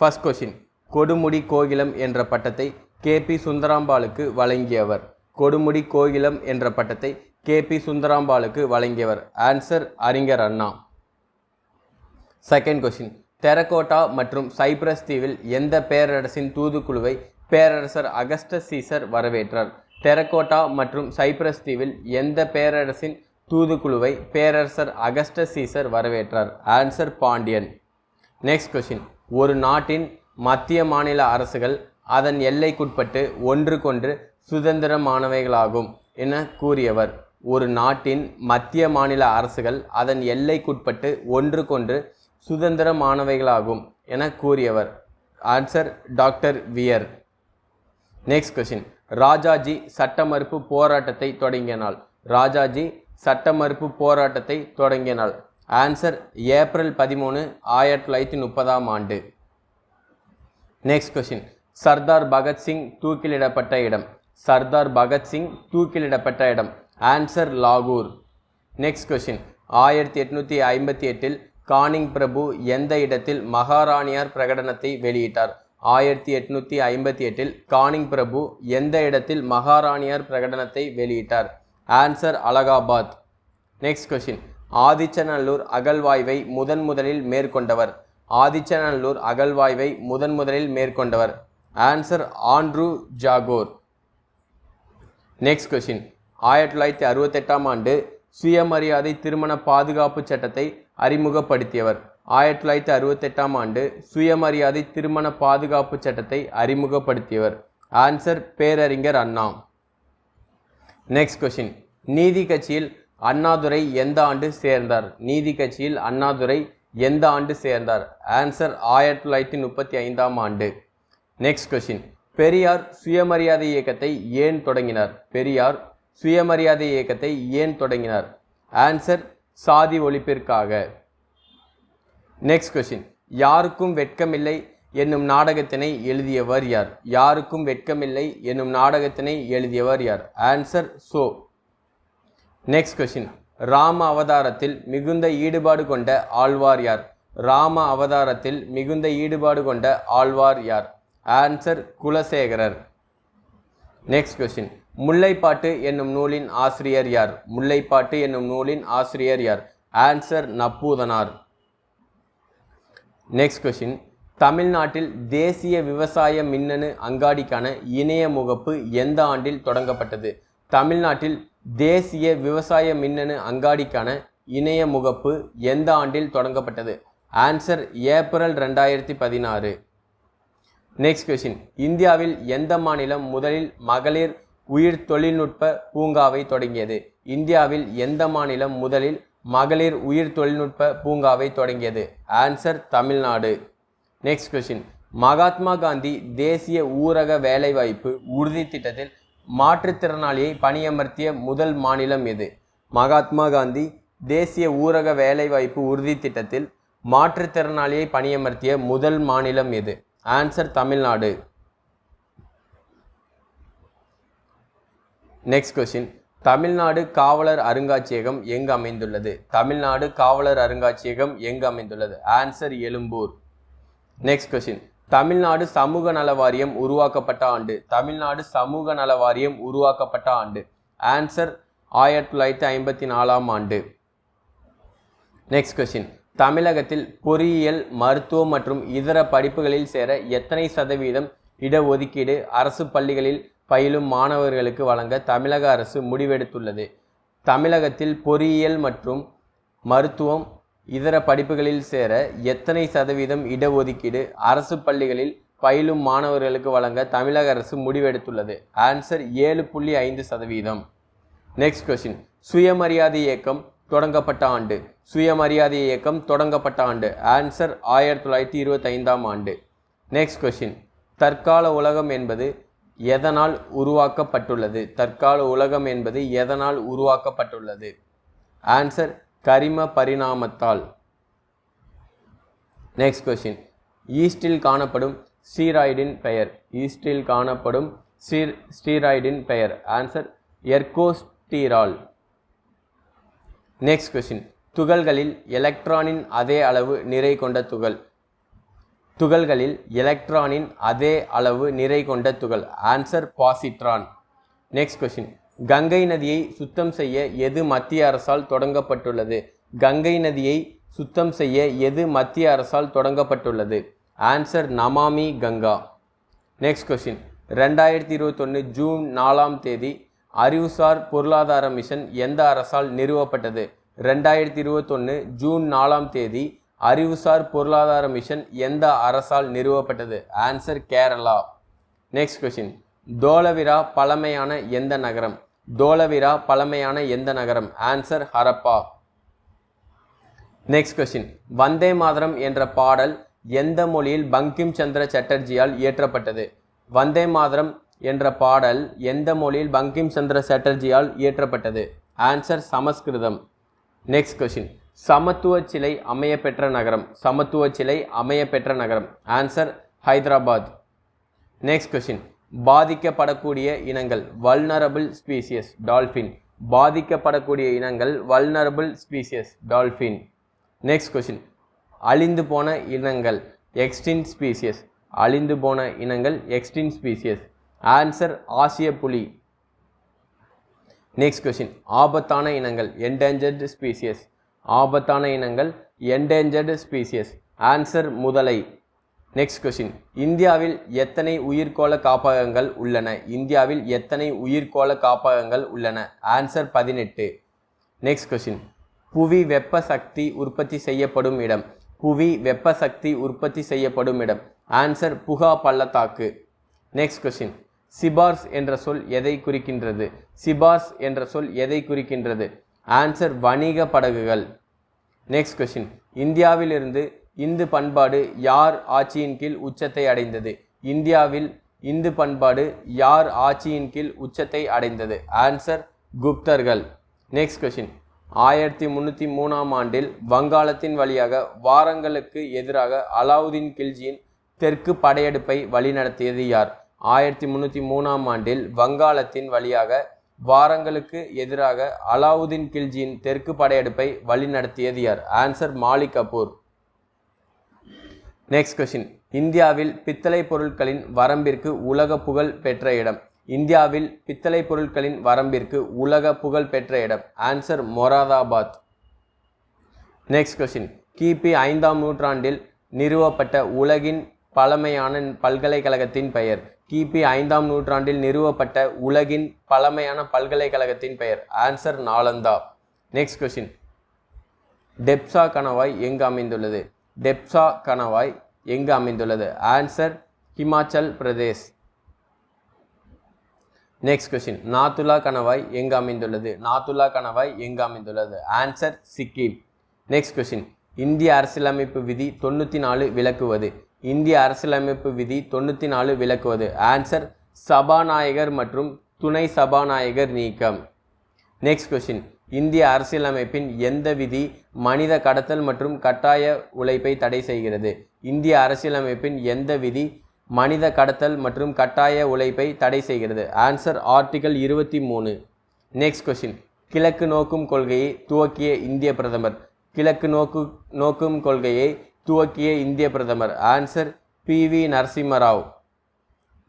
First question Kodumudi கோகிலம் என்ற பட்டத்தை KP சுந்தராம்பாளுக்கு வழங்கியவர். கொடுமுடி கோகிலம் என்ற பட்டத்தை கேபி சுந்தராம்பாளுக்கு வழங்கியவர். ஆன்சர் அறிஞர் அண்ணா. செகண்ட் கொஷின் டெரகோட்டா மற்றும் சைப்ரஸ் தீவில் எந்த பேரரசின் தூதுக்குழுவை பேரரசர் அகஸ்டஸ் சீசர் வரவேற்றார்? டெரகோட்டா மற்றும் சைப்ரஸ் தீவில் எந்த பேரரசின் தூதுக்குழுவை பேரரசர் அகஸ்டஸ் சீசர் வரவேற்றார்? ஆன்சர் பாண்டியன். நெக்ஸ்ட் கொஷின் ஒரு நாட்டின் மத்திய மாநில அரசுகள் அதன் எல்லைக்குட்பட்டு ஒன்றுக்கொன்று சுதந்திரமானவைகளாகும் என கூறியவர். ஒரு நாட்டின் மத்திய மாநில அரசுகள் அதன் எல்லைக்குட்பட்டு ஒன்றுக்கொன்று சுதந்திரமானவைகளாகும் என கூறியவர். Answer doctor Wheare. Next question Rajaji சட்ட மறுப்பு போராட்டத்தை தொடங்கிய நாள் ராஜாஜி சட்ட மறுப்பு போராட்டத்தை தொடங்கிய நாள் ஆன்சர் ஏப்ரல் பதிமூணு ஆயிரத்தி தொள்ளாயிரத்தி முப்பதாம் ஆண்டு. நெக்ஸ்ட் கொஷின் சர்தார் பகத்சிங் தூக்கிலிடப்பட்ட இடம். சர்தார் பகத்சிங் தூக்கிலிடப்பட்ட இடம். ஆன்சர் லாகூர் நெக்ஸ்ட் கொஷின் ஆயிரத்தி எட்நூற்றி ஐம்பத்தி எட்டில் கானிங் பிரபு எந்த இடத்தில் மகாராணியார் பிரகடனத்தை வெளியிட்டார்? ஆயிரத்தி எட்நூற்றி ஐம்பத்தி எட்டில் கானிங் பிரபு எந்த இடத்தில் மகாராணியார் பிரகடனத்தை வெளியிட்டார்? Answer Allahabad. Next question Adichanallur அகழ்வாய்வை முதன் முதலில் மேற்கொண்டவர். ஆதிச்சநல்லூர் அகழ்வாய்வை முதன் முதலில் மேற்கொண்டவர். Answer Andrew Jagor next question ஆயிரத்தி தொள்ளாயிரத்தி அறுபத்தெட்டாம் ஆண்டு சுயமரியாதை திருமண பாதுகாப்பு சட்டத்தை அறிமுகப்படுத்தியவர். ஆயிரத்தி தொள்ளாயிரத்தி அறுபத்தெட்டாம் ஆண்டு சுயமரியாதை திருமண பாதுகாப்பு சட்டத்தை அறிமுகப்படுத்தியவர். ஆன்சர் பேரறிஞர் அண்ணா. நெக்ஸ்ட் கொஷின் நீதி கட்சியில் அண்ணாதுரை எந்த ஆண்டு சேர்ந்தார்? நீதி கட்சியில் அண்ணாதுரை எந்த ஆண்டு சேர்ந்தார்? ஆன்சர் ஆயிரத்தி தொள்ளாயிரத்தி முப்பத்தி ஐந்தாம் ஆண்டு. நெக்ஸ்ட் கொஷின் பெரியார் சுயமரியாதை இயக்கத்தை ஏன் தொடங்கினார்? பெரியார் சுயமரியாதை இயக்கத்தை ஏன் தொடங்கினார்? ஆன்சர் சாதி ஒழிப்பிற்காக. நெக்ஸ்ட் கொஷின் யாருக்கும் வெட்கமில்லை என்னும் நாடகத்தினை எழுதியவர் யார்? யாருக்கும் வெட்கமில்லை என்னும் நாடகத்தினை எழுதியவர் யார்? Answer Cho. Next question Rama அவதாரத்தில் மிகுந்த ஈடுபாடு கொண்ட ஆழ்வார் யார்? ராம அவதாரத்தில் மிகுந்த ஈடுபாடு கொண்ட ஆழ்வார் யார்? Answer Kulasekarar. Next question Mullaippattu என்னும் நூலின் ஆசிரியர் யார்? முல்லைப்பாட்டு என்னும் நூலின் ஆசிரியர் யார்? ஆன்சர் நப்பூதனார். நெக்ஸ்ட் கொஷின் தமிழ்நாட்டில் தேசிய விவசாய மின்னணு அங்காடிக்கான இணைய முகப்பு எந்த ஆண்டில் தொடங்கப்பட்டது? தமிழ்நாட்டில் தேசிய விவசாய மின்னணு அங்காடிக்கான இணைய முகப்பு எந்த ஆண்டில் தொடங்கப்பட்டது? ஆன்சர் ஏப்ரல் ரெண்டாயிரத்தி பதினாறு. நெக்ஸ்ட் கொஷின் இந்தியாவில் எந்த மாநிலம் முதலில் மகளிர் உயிர் தொழில்நுட்ப பூங்காவை தொடங்கியது? இந்தியாவில் எந்த மாநிலம் முதலில் மகளிர் உயிர் தொழில்நுட்ப பூங்காவை தொடங்கியது? Answer Tamil Nadu. Next question Mahatma Gandhi தேசிய ஊரக வேலைவாய்ப்பு உறுதி திட்டத்தில் மாற்றுத்திறனாளியை பணியமர்த்திய முதல் மாநிலம் எது? மகாத்மா காந்தி தேசிய ஊரக வேலைவாய்ப்பு உறுதி திட்டத்தில் மாற்றுத்திறனாளியை பணியமர்த்திய முதல் மாநிலம் எது? Answer Tamil Nadu. Next question Tamil Nadu காவலர் அருங்காட்சியகம் எங்கு அமைந்துள்ளது? தமிழ்நாடு காவலர் அருங்காட்சியகம் எங்கு அமைந்துள்ளது? Answer Egmore. Next question Tamil Nadu சமூக நல வாரியம் உருவாக்கப்பட்ட ஆண்டு. தமிழ்நாடு சமூக நல வாரியம் உருவாக்கப்பட்ட ஆண்டு. ஆன்சர் ஆயிரத்தி தொள்ளாயிரத்தி ஐம்பத்தி நாலாம் ஆண்டு. நெக்ஸ்ட் கொஸ்டின் தமிழகத்தில் பொறியியல் மருத்துவம் மற்றும் இதர படிப்புகளில் சேர எத்தனை சதவீதம் இடஒதுக்கீடு அரசு பள்ளிகளில் பயிலும் மாணவர்களுக்கு வழங்க தமிழக அரசு முடிவெடுத்துள்ளது? தமிழகத்தில் பொறியியல் மற்றும் மருத்துவம் இதர படிப்புகளில் சேர எத்தனை சதவீதம் இடஒதுக்கீடு அரசு பள்ளிகளில் பயிலும் மாணவர்களுக்கு வழங்க தமிழக அரசு முடிவெடுத்துள்ளது? ஆன்சர் ஏழு புள்ளி ஐந்து சதவீதம். நெக்ஸ்ட் கொஸ்டின் சுயமரியாதை இயக்கம் தொடங்கப்பட்ட ஆண்டு. சுயமரியாதை இயக்கம் தொடங்கப்பட்ட ஆண்டு. ஆன்சர் ஆயிரத்தி தொள்ளாயிரத்தி இருபத்தைந்தாம் ஆண்டு. நெக்ஸ்ட் கொஷின் தற்கால உலகம் என்பது எதனால் உருவாக்கப்பட்டுள்ளது? தற்கால உலகம் என்பது எதனால் உருவாக்கப்பட்டுள்ளது? ஆன்சர் கரிம பரிணாமத்தால். நெக்ஸ்ட் கொஷின் ஈஸ்டில் காணப்படும் ஸ்டீராய்டின் பெயர். ஈஸ்டில் காணப்படும் ஸ்டீர் ஸ்டீராய்டின் பெயர். ஆன்சர் எர்கோஸ்டீரால் நெக்ஸ்ட் கொஷின் துகள்களில் எலக்ட்ரானின் அதே அளவு நிறை கொண்ட துகள். துகள்களில் எலக்ட்ரானின் அதே அளவு நிறை கொண்ட துகள். Answer positron next question Ganga நதியை சுத்தம் செய்ய எது மத்திய அரசால் தொடங்கப்பட்டுள்ளது? கங்கை நதியை சுத்தம் செய்ய எது மத்திய அரசால் தொடங்கப்பட்டுள்ளது? Answer Namami Ganga. Next question ரெண்டாயிரத்தி இருபத்தொன்று ஜூன் நாலாம் தேதி அறிவுசார் பொருளாதார மிஷன் எந்த அரசால் நிறுவப்பட்டது? ரெண்டாயிரத்தி இருபத்தொன்று ஜூன் நாலாம் தேதி அறிவுசார் பொருளாதார மிஷன் எந்த அரசால் நிறுவப்பட்டது? Answer Kerala. Next question Dholavira பழமையான எந்த நகரம்? தோலவிரா பழமையான எந்த நகரம்? Answer Harappa. Next question Vande Mataram என்ற பாடல் எந்த மொழியில் பங்கிம் சந்திர சட்டர்ஜியால் இயற்றப்பட்டது? வந்தே மாதரம் என்ற பாடல் எந்த மொழியில் பங்கிம் சந்திர சட்டர்ஜியால் இயற்றப்பட்டது? ஆன்சர் சமஸ்கிருதம். நெக்ஸ்ட் கொஷின் சமத்துவ சிலை அமைய பெற்ற நகரம். சமத்துவ சிலை அமைய பெற்ற நகரம். ஆன்சர் ஹைதராபாத். நெக்ஸ்ட் கொஷின் பாதிக்கப்படக்கூடிய இனங்கள் வல்னரபிள் ஸ்பீசியஸ் டால்ஃபின் பாதிக்கப்படக்கூடிய இனங்கள் vulnerable species dolphin next question அழிந்து போன இனங்கள் எக்ஸ்டின் ஸ்பீசியஸ் அழிந்து போன இனங்கள் எக்ஸ்டின் ஸ்பீசியஸ் ஆன்சர் ஆசிய புலி. நெக்ஸ்ட் கொஷின் ஆபத்தான இனங்கள் என்டேஞ்சர்டு ஸ்பீசியஸ் ஆபத்தான இனங்கள் என்டேஞ்சர்டு ஸ்பீசியஸ் ஆன்சர் முதலை. நெக்ஸ்ட் கொஷின் இந்தியாவில் எத்தனை உயிர்கோள காப்பகங்கள் உள்ளன? இந்தியாவில் எத்தனை உயிர்கோள காப்பகங்கள் உள்ளன? ஆன்சர் பதினெட்டு. நெக்ஸ்ட் கொஷின் புவி வெப்ப சக்தி உற்பத்தி செய்யப்படும் இடம். புவி வெப்ப சக்தி உற்பத்தி செய்யப்படும் இடம். ஆன்சர் புகா பள்ளத்தாக்கு. நெக்ஸ்ட் கொஷின் சிபார்ஸ் என்ற சொல் எதை குறிக்கின்றது? சிபார்ஸ் என்ற சொல் எதை குறிக்கின்றது? ஆன்சர் வணிக படகுகள். நெக்ஸ்ட் கொஷின் இந்தியாவிலிருந்து இந்து பண்பாடு யார் ஆட்சியின் கீழ் உச்சத்தை அடைந்தது? இந்தியாவில் இந்து பண்பாடு யார் ஆட்சியின் கீழ் உச்சத்தை அடைந்தது? ஆன்சர் குப்தர்கள். நெக்ஸ்ட் கொஷின் ஆயிரத்தி முந்நூற்றி மூணாம் ஆண்டில் வங்காளத்தின் வழியாக வாரங்களுக்கு எதிராக அலாவுதீன் கில்ஜியின் தெற்கு படையெடுப்பை வழிநடத்தியது யார்? ஆயிரத்தி முந்நூற்றி மூணாம் ஆண்டில் வங்காளத்தின் வழியாக வாரங்களுக்கு எதிராக அலாவுதீன் கில்ஜியின் தெற்கு படையெடுப்பை வழிநடத்தியது யார்? Answer Malik Kafur. Next question இந்தியாவில் பித்தளை பொருட்களின் வரம்பிற்கு உலக புகழ் பெற்ற இடம். இந்தியாவில் பித்தளை பொருட்களின் வரம்பிற்கு உலக புகழ் பெற்ற இடம். ஆன்சர் மொராதாபாத். நெக்ஸ்ட் கொஷின் கிபி ஐந்தாம் நூற்றாண்டில் நிறுவப்பட்ட உலகின் பழமையான பல்கலைக்கழகத்தின் பெயர். கிபி ஐந்தாம் நூற்றாண்டில் நிறுவப்பட்ட உலகின் பழமையான பல்கலைக்கழகத்தின் பெயர். Answer Nalanda. Next question Debsa கணவாய் எங்கு அமைந்துள்ளது? டெப்சா கணவாய் எங்கு அமைந்துள்ளது? Answer Himachal Pradesh next question Nathu La கணவாய் எங்கு அமைந்துள்ளது? நாத்துலா கணவாய் எங்கு அமைந்துள்ளது? ஆன்சர் சிக்கிம் நெக்ஸ்ட் கொஸ்டின் இந்திய அரசியலமைப்பு விதி தொண்ணூற்றி நாலு விளக்குவது. இந்திய அரசியலமைப்பு விதி தொண்ணூற்றி நாலு விளக்குவது. ஆன்சர் சபாநாயகர் மற்றும் துணை சபாநாயகர் நீக்கம். நெக்ஸ்ட் கொஸ்டின் இந்திய அரசியலமைப்பின் எந்த விதி மனித கடத்தல் மற்றும் கட்டாய உழைப்பை தடை செய்கிறது? இந்திய அரசியலமைப்பின் எந்த விதி மனித கடத்தல் மற்றும் கட்டாய உழைப்பை தடை செய்கிறது? ஆன்சர் ஆர்டிகல் இருபத்தி மூணு. நெக்ஸ்ட் கொஷின் கிழக்கு நோக்கும் கொள்கையை துவக்கிய இந்திய பிரதமர். கிழக்கு நோக்கு நோக்கும் கொள்கையை துவக்கிய இந்திய பிரதமர். Answer P V Narasimha Rao.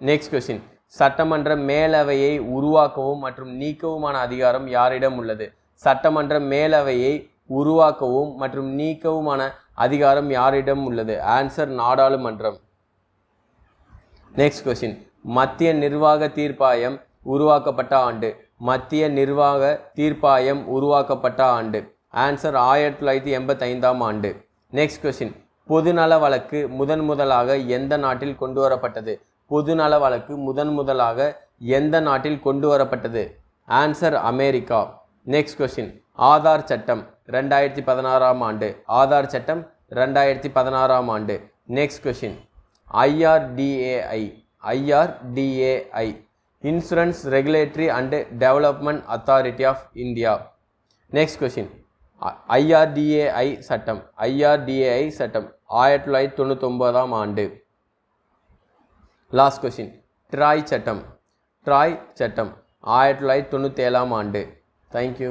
Next question சட்டமன்ற மேலவையை உருவாக்கவும் மற்றும் நீக்கவுமான அதிகாரம் யாரிடம் உள்ளது? சட்டமன்ற மேலவையை உருவாக்கவும் மற்றும் நீக்கவுமான அதிகாரம் யாரிடம் உள்ளது? ஆன்சர் நாடாளுமன்றம். நெக்ஸ்ட் கொஸ்டின் மத்திய நிர்வாக தீர்ப்பாயம் உருவாக்கப்பட்ட ஆண்டு. மத்திய நிர்வாக தீர்ப்பாயம் உருவாக்கப்பட்ட ஆண்டு. ஆன்சர் ஆயிரத்தி தொள்ளாயிரத்தி எண்பத்தைந்தாம் ஆண்டு. நெக்ஸ்ட் கொஸ்டின் பொதுநல வழக்கு முதன் முதலாக எந்த நாட்டில் கொண்டு வரப்பட்டது பொதுநல வழக்கு முதன் முதலாக எந்த நாட்டில் கொண்டு வரப்பட்டது answer America. Next question Aadhaar சட்டம் ரெண்டாயிரத்தி பதினாறாம் ஆண்டு. ஆதார் சட்டம் ரெண்டாயிரத்தி பதினாறாம் ஆண்டு. Next question IRDAI IRDAI insurance regulatory and development authority of India next question IRDAI சட்டம். ஐஆர்டிஏஐ சட்டம் ஆயிரத்தி தொள்ளாயிரத்தி தொண்ணூத்தொம்பதாம் ஆண்டு. லாஸ்ட் கொஷின் ட்ராய் சட்டம். ட்ராய் சட்டம் ஆயிரத்தி தொள்ளாயிரத்தி தொண்ணூற்றி ஏழாம் ஆண்டு தேங்க்யூ